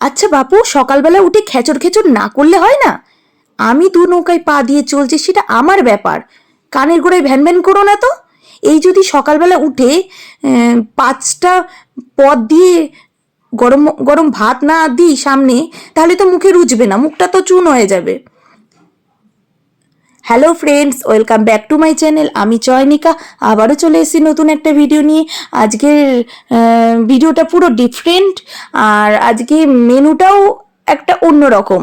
আচ্ছা বাপু, সকালবেলা উঠে খেচর খেচর না করলে হয় না? আমি দু নৌকায় পা দিয়ে চলছি, সেটা আমার ব্যাপার। কানের গোড়ায় ভ্যান ভ্যান করো না তো। এই যদি সকালবেলা উঠে পাঁচটা পদ দিয়ে গরম গরম ভাত না দিই সামনে, তাহলে তো মুখে রুজবে না, মুখটা তো চুন হয়ে যাবে। Hello friends welcome back to my channel আমি চয়নিকা আবারও চলে এসেছি নতুন একটা ভিডিও নিয়ে। আজকের ভিডিওটা পুরো ডিফারেন্ট আর আজকে মেনুটাও একটা অন্য রকম।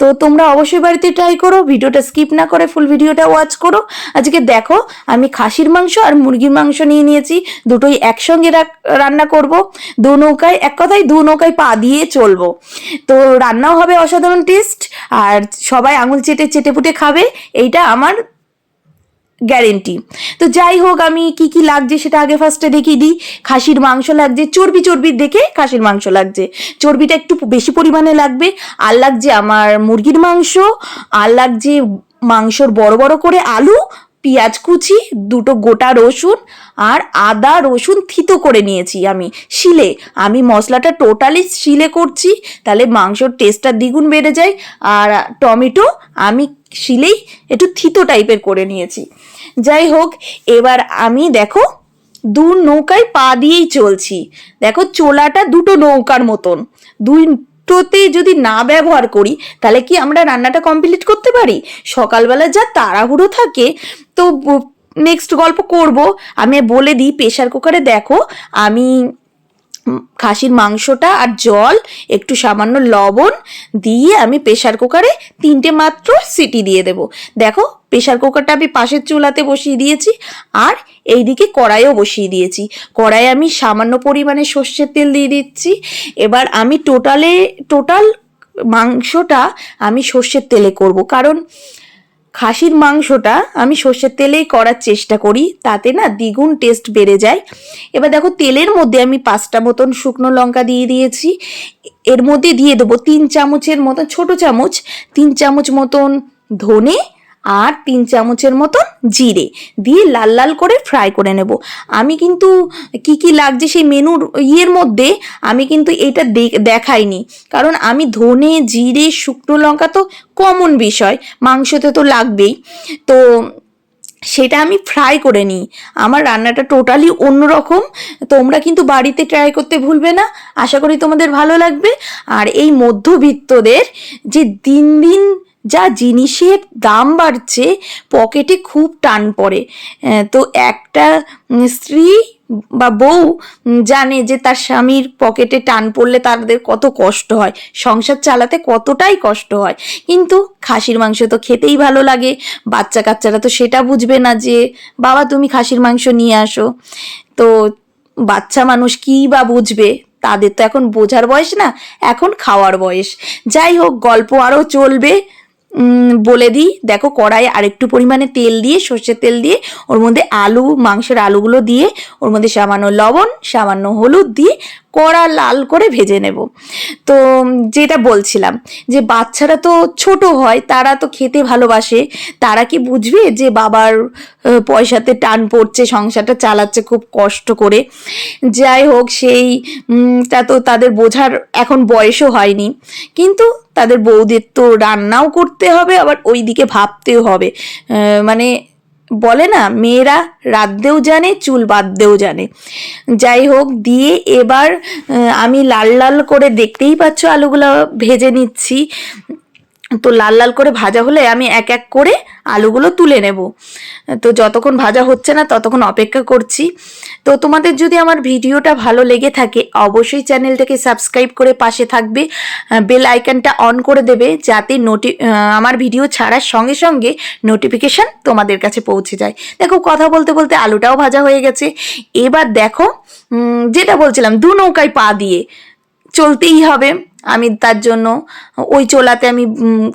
তো তোমরা অবশ্যই বাড়িতে ট্রাই করো, ভিডিওটা স্কিপ না করে ফুল ভিডিওটা ওয়াচ করো। আজকে দেখো, আমি খাসির মাংস আর মুরগির মাংস নিয়ে নিয়েছি, দুটোই একসঙ্গে রান্না করব। দু নৌকায়, এক কথায় দু নৌকায় পা দিয়ে চলবো। তো রান্নাও হবে অসাধারণ টেস্ট আর সবাই আঙুল চেটে চেটে পুটে খাবে, এইটা আমার গ্যারেন্টি। তো যাই হোক, আমি কি কি লাগছে সেটা আগে ফার্স্টে দেখিয়ে দিই। খাসির মাংস লাগছে, চর্বি চর্বি দেখে খাসির মাংস লাগছে। চর্বিটা একটু বেশি পরিমাণে লাগবে। আর লাগছে আমার মুরগির মাংস, আর লাগছে মাংসর বড় বড় করে আলু পেঁয়াজ কুচি, দুটো গোটা রসুন আর আদা রসুন থিতো করে নিয়েছি আমি। শিলে, আমি মশলাটা টোটালি শিলে করছি, তাহলে মাংসর টেস্টটা দ্বিগুণ বেড়ে যায়। আর টমেটো, আমি শিলেই একটু থিতো টাইপের করে নিয়েছি। যাই হোক, এবার আমি দেখো, দু নৌকায় পা দিয়েই চলছি। দেখো, চোলাটা দুটো নৌকার মতন। দুটোতে যদি না ব্যবহার করি, তাহলে কি আমরা রান্নাটা কমপ্লিট করতে পারি? সকালবেলা যা তাড়াহুড়ো থাকে তো নেক্সট গল্প করব। আমি বলে দিই প্রেশার কুকারে দেখো, আমি খাসির মাংসটা আর জল, একটু সামান্য লবণ দিয়ে আমি প্রেশার কুকারে তিনটে মাত্র সিটি দিয়ে দেব। দেখো প্রেশার কুকারটা আমি পাশের চুলাতে বসিয়ে দিয়েছি আর এইদিকে কড়াইও বসিয়ে দিয়েছি। কড়াইয়ে আমি সামান্য পরিমাণে সর্ষের তেল দিয়ে দিচ্ছি। এবার আমি টোটালে টোটাল মাংসটা আমি সর্ষের তেলে করব। কারণ খাসির মাংসটা আমি সর্ষের তেলেই করার চেষ্টা করি, তাতে না দ্বিগুণ টেস্ট বেড়ে যায়। এবার দেখো তেলের মধ্যে আমি পাঁচটা মতন শুকনো লঙ্কা দিয়ে দিয়েছি। এর মধ্যে দিয়ে দেবো তিন চামচের মতন, ছোট চামচ, তিন চামচ মতন ধনে আর তিন চামচের মতন জিরে দিয়ে লাল লাল করে ফ্রাই করে নেব। আমি কিন্তু কি কি লাগছে সেই মেনুর ইয়ের মধ্যে আমি কিন্তু এটা দেখাইনি। কারণ আমি ধনে, জিরে, শুকনো লঙ্কা তো কমন বিষয়, মাংসতে তো লাগবেই। তো সেটা আমি ফ্রাই করে নিই। আমার রান্নাটা টোটালি অন্যরকম। তোমরা কিন্তু বাড়িতে ট্রাই করতে ভুলবে না। আশা করি তোমাদের ভালো লাগবে। আর এই মধ্যবিত্তদের যে দিন দিন যা জিনিসের দাম বাড়ছে, পকেটে খুব টান পড়ে। তো একটা স্ত্রী বা বউ জানে যে তার স্বামীর পকেটে টান পড়লে তাদের কত কষ্ট হয়, সংসার চালাতে কতটাই কষ্ট হয়। কিন্তু খাসির মাংস তো খেতেই ভালো লাগে, বাচ্চা কাচ্চারা তো সেটা বুঝবে না যে, বাবা, তুমি খাসির মাংস নিয়ে আসো। তো বাচ্চা মানুষ কী বা বুঝবে? তাদের তো এখন বোঝার বয়স না, এখন খাওয়ার বয়স। যাই হোক, গল্প আরও চলবে। বলে দিই। দেখো কড়াইয়ে আরেকটু পরিমাণে তেল দিয়ে, সর্ষের তেল দিয়ে, ওর মধ্যে আলু, মাংসের আলুগুলো দিয়ে, ওর মধ্যে সামান্য লবণ, সামান্য হলুদ দিয়ে কড়া লাল করে ভেজে নেব। তো যেটা বলছিলাম যে বাচ্চারা তো ছোট হয় তারা তো খেতে ভালোবাসে তারা কি বুঝবে যে বাবার পয়সাতে টান পড়ছে সংসারটা চালাচ্ছে খুব কষ্ট করে? যাই হোক সেই উম, তা তাদের বোঝার এখন বয়সও হয়নি। কিন্তু তাদের বউদের তো রান্নাও করতে হবে আবার ওইদিকে ভাবতেও হবে। মানে বলে না, মেয়েরা রাঁধতেও জানে, চুল বাঁধতেও জানে। যাই হোক, দিয়ে এবার আমি লাল লাল করে দেখতেই পাচ্ছ আলুগুলো ভেজে নিচ্ছি। তো লাল লাল করে ভাজা হলে আমি এক এক করে আলুগুলো তুলে নেব। তো যতক্ষণ ভাজা হচ্ছে না ততক্ষণ অপেক্ষা করছি। তো তোমাদের যদি আমার ভিডিওটা ভালো লেগে থাকে, অবশ্যই চ্যানেলটাকে সাবস্ক্রাইব করে পাশে থাকবে। বেল আইকনটা অন করে দেবে যাতে নোটি আমার ভিডিও ছাড়ার সঙ্গে সঙ্গে নোটিফিকেশান তোমাদের কাছে পৌঁছে যায়। দেখো কথা বলতে বলতে আলুটাও ভাজা হয়ে গেছে। এবার দেখো যেটা বলছিলাম, দু নৌকায় পা দিয়ে। চলতেই হবে। আমি তার জন্য ওই চোলাতে আমি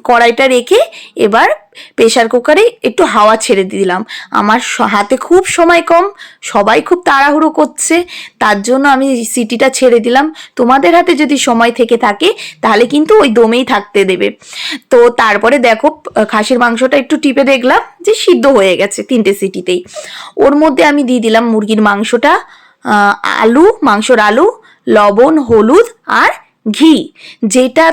কড়াইটা রেখে এবার প্রেশার কুকারে একটু হাওয়া ছেড়ে দিলাম। আমার হাতে খুব সময় কম, সবাই খুব তাড়াহুড়ো করছে, তার জন্য আমি সিটিটা ছেড়ে দিলাম। তোমাদের হাতে যদি সময় থেকে থাকে, তাহলে কিন্তু ওই দমেই থাকতে দেবে। তো তারপরে দেখো খাসির মাংসটা একটু টিপে দেখলাম যে সিদ্ধ হয়ে গেছে তিনটে সিটিতেই। ওর মধ্যে আমি দিয়ে দিলাম মুরগির মাংসটা আলু, মাংসর আলু, লবণ, হলুদ আর ঘি, যেটা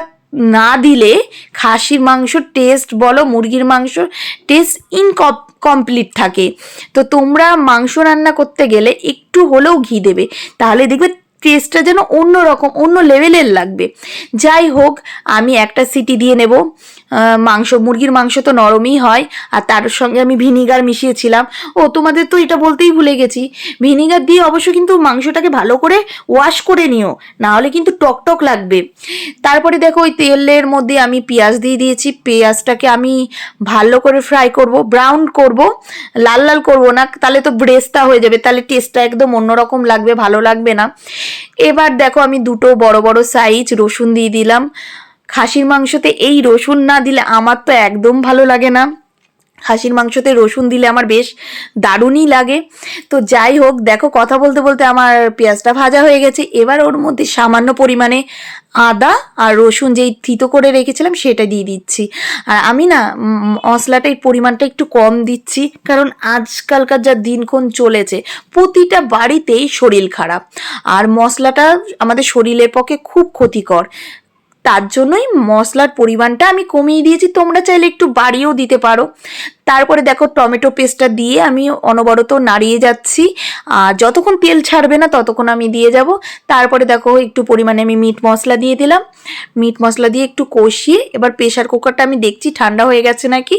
না দিলে খাসির মাংস টেস্ট বলো মুরগির মাংস টেস্ট ইনকম কমপ্লিট থাকে। তো তোমরা মাংস রান্না করতে গেলে একটু হলেও ঘি দেবে, তাহলে দেখবে টেস্টটা যেন অন্য রকম অন্য লেভেলের লাগবে। যাই হোক, আমি একটা সিটি দিয়ে নেব। মাংস, মুরগির মাংস তো নরমই হয়, আর তার সঙ্গে আমি ভিনিগার মিশিয়েছিলাম। ও, তোমাদের তো এটা বলতেই ভুলে গেছি। ভিনিগার দিয়ে অবশ্য কিন্তু মাংসটাকে ভালো করে ওয়াশ করে নিও না হলে কিন্তু টক টক লাগবে। তারপরে দেখো ওই তেলের মধ্যে আমি পেঁয়াজ দিয়ে দিয়েছি। পেঁয়াজটাকে আমি ভালো করে ফ্রাই করব ব্রাউন করব, লাল লাল করব না, তাহলে তো ব্রেস্তা হয়ে যাবে, তাহলে টেস্টটা একদম অন্যরকম লাগবে, ভালো লাগবে না। এবার দেখো আমি দুটো বড় বড় সাইজ রসুন দিয়ে দিলাম। খাসির মাংসতে এই রসুন না দিলে আমার তো একদম ভালো লাগে না। খাসির মাংসতে রসুন দিলে আমার বেশ দারুণই লাগে। তো যাই হোক, দেখো কথা বলতে বলতে আমার পেঁয়াজটা ভাজা হয়ে গেছে। এবার ওর মধ্যে সামান্য পরিমাণে আদা আর রসুন যেই থিতো করে রেখেছিলাম সেটা দিয়ে দিচ্ছি। আর আমি না মশলাটার পরিমাণটা একটু কম দিচ্ছি, কারণ আজকালকার যা দিনক্ষণ চলেছে, প্রতিটা বাড়িতেই শরীর খারাপ। আর মশলাটা আমাদের শরীরের পক্ষে খুব ক্ষতিকর। তার জন্যই মশলার পরিমাণটা আমি কমিয়ে দিয়েছি। তোমরা চাইলে একটু বাড়িয়েও দিতে পারো। তারপরে দেখো টমেটো পেস্টটা দিয়ে আমি অনবরত নাড়িয়ে যাচ্ছি। আর যতক্ষণ তেল ছাড়বে না ততক্ষণ আমি দিয়ে যাব। তারপরে দেখো একটু পরিমাণে আমি মিট মশলা দিয়ে দিলাম। মিট মশলা দিয়ে একটু কষিয়ে এবার প্রেশার কুকারটা আমি দেখছি ঠান্ডা হয়ে গেছে নাকি?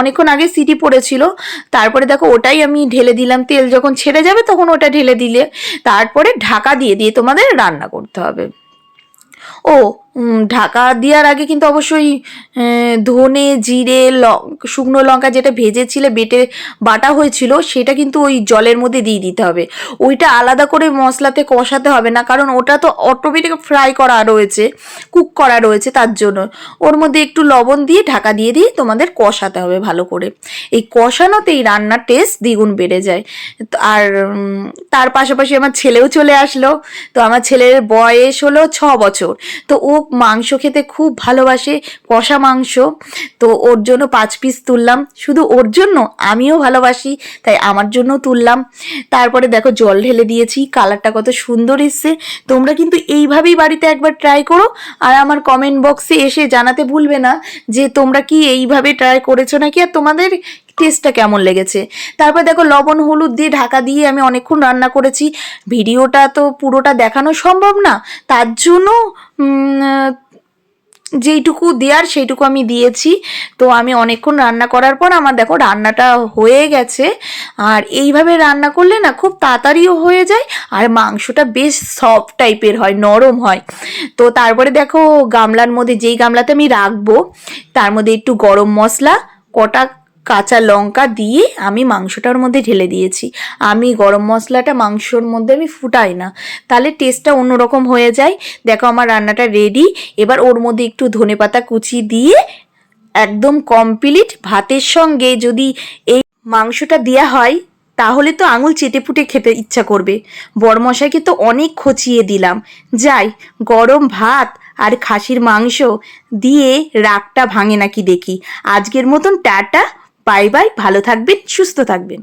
অনেকক্ষণ আগে সিটি পড়েছিল। তারপরে দেখো ওটাই আমি ঢেলে দিলাম। তেল যখন ছেড়ে যাবে তখন ওটা ঢেলে দিলে। তারপরে ঢাকা দিয়ে দিয়ে তোমাদের রান্না করতে হবে। ও উম, ঢাকা দেওয়ার আগে কিন্তু অবশ্যই ধনে, জিরে, ল- শুকনো লঙ্কা যেটা ভেজেছিলে, বেটে বাটা হয়েছিল, সেটা কিন্তু ওই জলের মধ্যে দিয়ে দিতে হবে। ওইটা আলাদা করে মশলাতে কষাতে হবে না, কারণ ওটা তো অটোমেটিক ফ্রাই করা রয়েছে, কুক করা রয়েছে তার জন্য। ওর মধ্যে একটু লবণ দিয়ে ঢাকা দিয়ে দিয়ে তোমাদের কষাতে হবে ভালো করে। এই কষানোতেই রান্নার টেস্ট দ্বিগুণ বেড়ে যায়। আর তার পাশাপাশি আমার ছেলেও চলে আসলো। তো আমার ছেলের বয়স হলো ছ বছর। তো ও মাংস খেতে খুব ভালোবাসে, কষা মাংস। তো ওর জন্য পাঁচ পিস তুললাম। শুধু ওর জন্য আমিও ভালোবাসি, তাই আমার জন্য তুললাম। তারপরে দেখো জল ঢেলে দিয়েছি কালারটা কত সুন্দর এসছে। তোমরা কিন্তু এইভাবেই বাড়িতে একবার ট্রাই করো, আর আমার কমেন্ট বক্সে এসে জানাতে ভুলবে না যে তোমরা কি এইভাবে ট্রাই করেছ নাকি? আর তোমাদের টেস্টটা কেমন লেগেছে? তারপর দেখো লবণ, হলুদ দিয়ে ঢাকা দিয়ে আমি অনেকক্ষণ রান্না করেছি। ভিডিওটা তো পুরোটা দেখানো সম্ভব না। তার জন্য যেইটুকু দেওয়ার সেইটুকু আমি দিয়েছি। তো আমি অনেকক্ষণ রান্না করার পর আমার দেখো রান্নাটা হয়ে গেছে। আর এইভাবে রান্না করলে না খুব তাড়াতাড়িও হয়ে যায় আর মাংসটা বেশ সফট টাইপের হয়, নরম হয়। তো তারপরে দেখো গামলার মধ্যে, যেই গামলাতে আমি রাখব, তার মধ্যে একটু গরম মশলা, কটা কাঁচা লঙ্কা দিয়ে আমি মাংসটার মধ্যে ঢেলে দিয়েছি। আমি গরম মশলাটা মাংসর মধ্যে আমি ফুটাই না। তাহলে টেস্টটা অন্যরকম হয়ে যায়। দেখো আমার রান্নাটা রেডি এবার ওর মধ্যে একটু ধনেপাতা কুচি দিয়ে একদম কমপ্লিট ভাতের সঙ্গে যদি এই মাংসটা দেওয়া হয়, তাহলে তো আঙুল চেটে পুটে খেতে ইচ্ছা করবে। বড়মশাইকে তো অনেক খচিয়ে দিলাম। যাই, গরম ভাত আর খাসির মাংস দিয়ে রাগটা ভাঙে নাকি দেখি। আজকের মতন টাটা। বাই বাই ভালো থাকবেন সুস্থ থাকবেন।